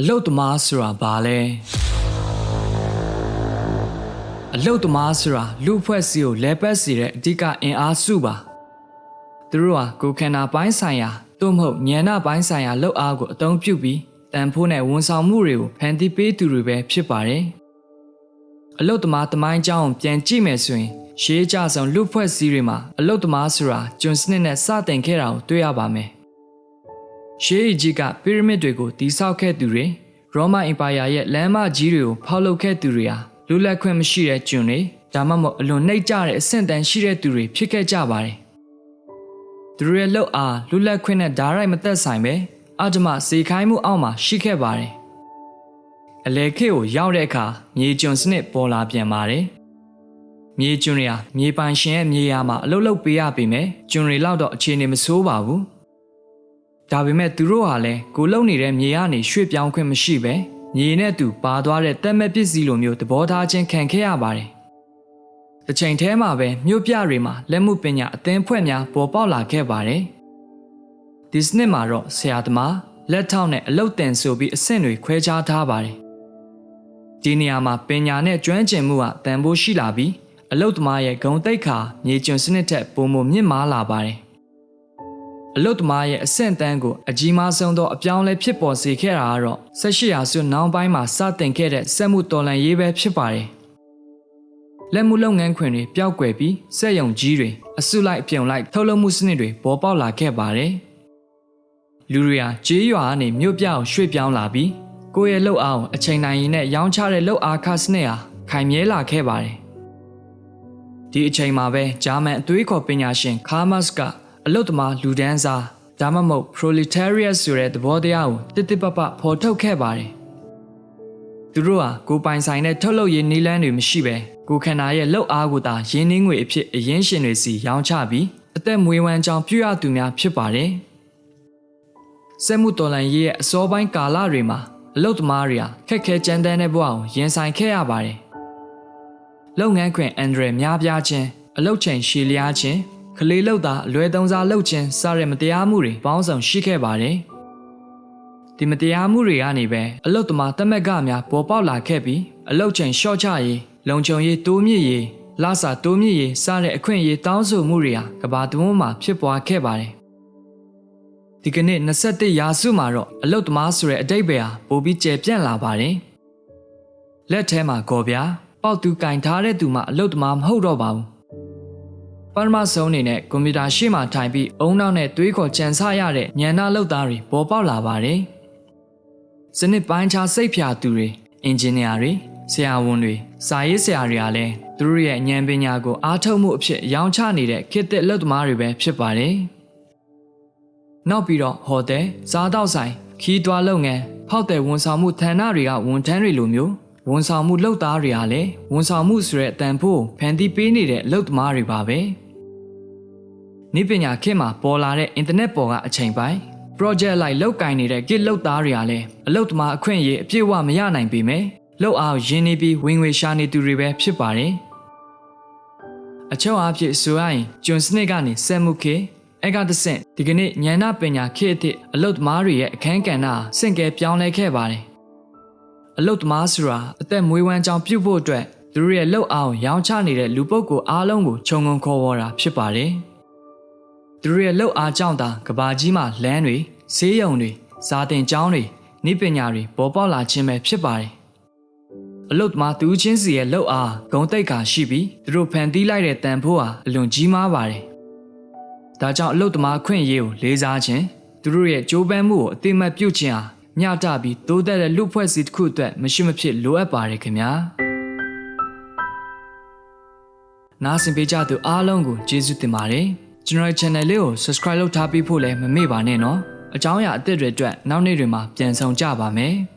အလုတ်သမားဆိုတာဘာလဲအလုတ်သမားဆိုတာလူအဖွဲ့အစည်းကိုလဲပတ်စေတဲ့အဓိကအင်အားစုပါသူတို့ဟာကိုယ်ခန္ဓာပိုင်းဆိုင်ရာသို့မဟုတ်ဉာဏပိုင်းဆိုင်ရာလောက်အားကိုအသုံးပြုပြီးတန်ဖိုးနဲ့ဝန်ဆောင်မှုတွေကိုဖန်တီးပေးသူတွေပဲဖြစ်ပါတယ်အလုတ်သမားတမိုင်းကြောင်းကိုပြန်ကြည့်မယ်ဆိုရင်ရှေးကြဆုံးလူဖွဲ့စည်းတွေမှာအလုတ်သမားဆိုတာကျွန်းစနစ်နဲ့စတင်ခဲ့တာကိုတွေ့ရပါမယ် ရှေးအကြီးကပီရမစ်တွေကိုတည်ဆောက်ခဲ့သူတွေရောမအင်ပါယာရဲ့လမ်းမကြီးတွေကိုဖောက်လုပ်ခဲ့သူတွေဟာလူလက်ခွင့်မရှိတဲ့ကျွန်းတွေဒါမှမဟုတ်အလွန်နှိမ့်ကျတဲ့အဆင့်တန်းရှိတဲ့သူတွေဖြစ်ခဲ့ကြပါတယ်သူတို့ရဲ့လောက်အားလူလက်ခွင့်နဲ့ဓာတ်ရိုက်မသက်ဆိုင်ပဲအတ္တမစေခိုင်းမှုအောက်မှာရှိခဲ့ပါတယ်အလေခေတ်ကိုရောက်တဲ့အခါမြေကျွန်းစနစ်ပေါ်လာပြန်ပါတယ်မြေကျွန်းတွေဟာမြေပိုင်ရှင်ရဲ့မြေယာမှာအလုတ်လုတ်ပေးရပေမဲ့ကျွန်းတွေလောက်တော့အခြေအနေမဆိုးပါဘူး ဒါပေမဲ့သူတို့ဟာလည်းကိုလုံနေတဲ့မြေကနေရွှေ့ပြောင်းခွင့်မရှိပဲမြေနဲ့သူပါသွားတဲ့တက်မဲ့ပစ္စည်းလိုမျိုးသဘောထားချင်းခံခဲ့ရပါတယ်။တစ်ချိန်တည်းမှာပဲမြို့ပြတွေမှာလက်မှုပညာအသင်းဖွဲ့များပေါ်ပေါက်လာခဲ့ပါတယ်။ဒီစနစ်မှာတော့ဆရာသမားလက်ထောက်နဲ့အလုတ်တင်ဆိုပြီးအဆင့်တွေခွဲခြားထားပါတယ်။ဒီနေရာမှာပညာနဲ့ကျွမ်းကျင်မှုကတန်ဖိုးရှိလာပြီးအလုတ်သမားရဲ့ဂုံတိတ်ခါမြေကျွန်းစနစ်ထက်ပိုမိုမြင့်မားလာပါတယ်။ အလုတ်သမားရဲ့အဆင့်အတန်းကိုအကြီးမားဆုံးသောအပြောင်းလဲဖြစ်ပေါ်စေခဲ့တာကတော့18ရာစုနောက်ပိုင်းမှာစတင်ခဲ့တဲ့စက်မှုတော်လှန်ရေးပဲဖြစ်ပါတယ်။လက်မှုလုပ်ငန်းခွင်တွေပျောက်ကွယ်ပြီးစက်ယုံကြီးတွေအစုလိုက်အပြုံလိုက်ထုတ်လုပ်မှုစနစ်တွေပေါ်ပေါက်လာခဲ့ပါတယ်။လူတွေဟာကြေးရွာကနေမြို့ပြအောင်ရွှေ့ပြောင်းလာပြီးကိုယ့်ရဲ့လှုပ်အားကိုအချိန်တိုင်းရင်နဲ့ရောင်းချတဲ့လှုပ်အားခစနစ်ဟာခိုင်မြဲလာခဲ့ပါတယ်။ဒီအချိန်မှာပဲဂျာမန်အသွေးခေါ်ပညာရှင်ကာမတ်စ်က အလုတ်သမားလူဒန်းစားဒါမှမဟုတ် proletariat ဆိုတဲ့သဘောတရားကိုတစ်တစ်ပပဖော်ထုတ်ခဲ့ပါတယ်။သူတို့ဟာကိုယ်ပိုင်ဆိုင်တဲ့ထုတ်လုပ်ရေးနည်းလမ်းတွေမရှိဘဲကိုယ်ခန္ဓာရဲ့လုပ်အားကိုသာရင်းနှီးငွေအဖြစ်အရင်းရှင်တွေစီရောင်းချပြီးအသက်မွေးဝမ်းကြောင်းပြုရသူများဖြစ်ပါတယ်။စက်မှုတော်လှန်ရေးရဲ့အစောပိုင်းကာလတွေမှာအလုတ်သမားတွေဟာခက်ခဲကြမ်းတမ်းတဲ့ဘဝကိုရင်ဆိုင်ခဲ့ရပါတယ်။လုပ်ငန်းခွင်အန်ဒရယ်များပြားခြင်းအလုတ်ချိန်ရှည်လျားခြင်း ကလေးလောက်သာအလွယ်သုံးစားလုပ်ခြင်းစတဲ့မတရားမှုတွေပေါင်းစုံရှိခဲ့ပါတယ်။ဒီမတရားမှုတွေကနေပဲအလုတ်သမားတက်မက်ကများပေါ်ပေါက်လာခဲ့ပြီးအလုတ်ချိန်ရှော့ချရေးလုံခြုံရေးတိုးမြင့်ရေးလစာတိုးမြင့်ရေးစတဲ့အခွင့်အရေးတောင်းဆိုမှုတွေဟာကဘာတဝန်းမှာဖြစ်ပွားခဲ့ပါတယ်။ဒီကနေ့21ရာစုမှာတော့အလုတ်သမားဆိုတဲ့အတိတ်ပဲဟာပိုပြီးကျယ်ပြန့်လာပါတယ်။လက်ထဲမှာကော်ပြားပေါက်သူကင်ထားတဲ့သူမှအလုတ်သမားမဟုတ်တော့ပါဘူး။ ပထမဆုံးအနေနဲ့ကွန်ပျူတာရှေ့မှာထိုင်ပြီးအုံနောက်နဲ့တွေးခေါ်ကြံစရတဲ့ဉာဏ်နာလောက်သားတွေပေါ်ပေါက်လာပါတယ်။စနစ်ပိုင်းခြားစိတ်ဖြာသူတွေအင်ဂျင်နီယာတွေဆရာဝန်တွေစာရေးဆရာတွေကလည်းသူတို့ရဲ့ဉာဏ်ပညာကိုအားထုတ်မှုအဖြစ်ရောင်းချနေတဲ့ခေတ်သစ်လက်သမားတွေပဲဖြစ်ပါတယ်။နောက်ပြီးတော့ဟိုတယ်၊စားတောက်ဆိုင်၊ခီးသွွားလုပ်ငန်း၊ဖောက်တယ်ဝန်ဆောင်မှုဌာနတွေကဝန်ထမ်းတွေလိုမျိုးဝန်ဆောင်မှုလုပ်သားတွေကလည်းဝန်ဆောင်မှုဆိုတဲ့အတန်ဖိုးဖန်တီးပေးနေတဲ့လုပ်သမားတွေပါပဲ။ နိပညာခေတ်မှာပေါ်လာတဲ့အင်တာနက်ပေါ်ကအချိန်ပိုင်း project လိုက်လောက်ကင်နေတဲ့ git လုပ်သားတွေကလည်းအလုပ်သမားအခွင့်အရေးအပြည့်အဝမရနိုင်ပေမဲ့လောက်အားရင်းနေပြီးဝင်ငွေရှာနေသူတွေပဲဖြစ်ပါတယ်။အချုပ်အားဖြင့်ဆိုရရင်ကျွန်းစနစ်ကနေစက်မှုခေတ်အဲ့ကတဆင့်ဒီကနေ့ဉာဏပညာခေတ်အသည့်အလုတ်သမားတွေရဲ့အခန်းကဏ္ဍဆင့်ကဲပြောင်းလဲခဲ့ပါတယ်။အလုတ်သမားဆိုတာအသက်မွေးဝမ်းကြောင်းပြုဖို့အတွက်သူတို့ရဲ့လောက်အောင်ရောင်းချနေတဲ့လူပုဂ္ဂိုလ်အားလုံးကိုခြုံငုံခေါ်ဝေါ်တာဖြစ်ပါတယ်။ သူတို့ရဲ့လောက်အားကြောင့်သာကဘာကြီးမှာလမ်းတွေဆေးရုံတွေစာသင်ကျောင်းတွေနိပညာတွေပေါ်ပေါက်လာခြင်းပဲဖြစ်ပါတယ်။အလုတ်သမားသူချင်းစီရဲ့လောက်အားဂုံတိတ်ခါရှိပြီးသူတို့ဖန်တီးလိုက်တဲ့တန်ဖိုးဟာအလွန်ကြီးမားပါတယ်။ဒါကြောင့်အလုတ်သမားခွင့်ရေးကိုလေးစားခြင်းသူတို့ရဲ့ကြိုးပမ်းမှုကိုအတိမတ်ပြုခြင်းဟာညတာပြီးတိုးတက်တဲ့လူဖွဲ့စည်းတစ်ခုအတွက်မရှိမဖြစ်လိုအပ်ပါတယ်ခင်ဗျာ။နားဆင်ပေးကြသူအားလုံးကိုကျေးဇူးတင်ပါတယ်။ ကျွန်တော်ရဲ့ channel လေးကို subscribe လုပ်ထားပြီးဖို့လည်းမမေ့ပါနဲ့နော်။အကြောင်းအရာအသစ်တွေအတွက်နောက်နေ့တွေမှာပြန်ဆောင်ကြပါမယ်။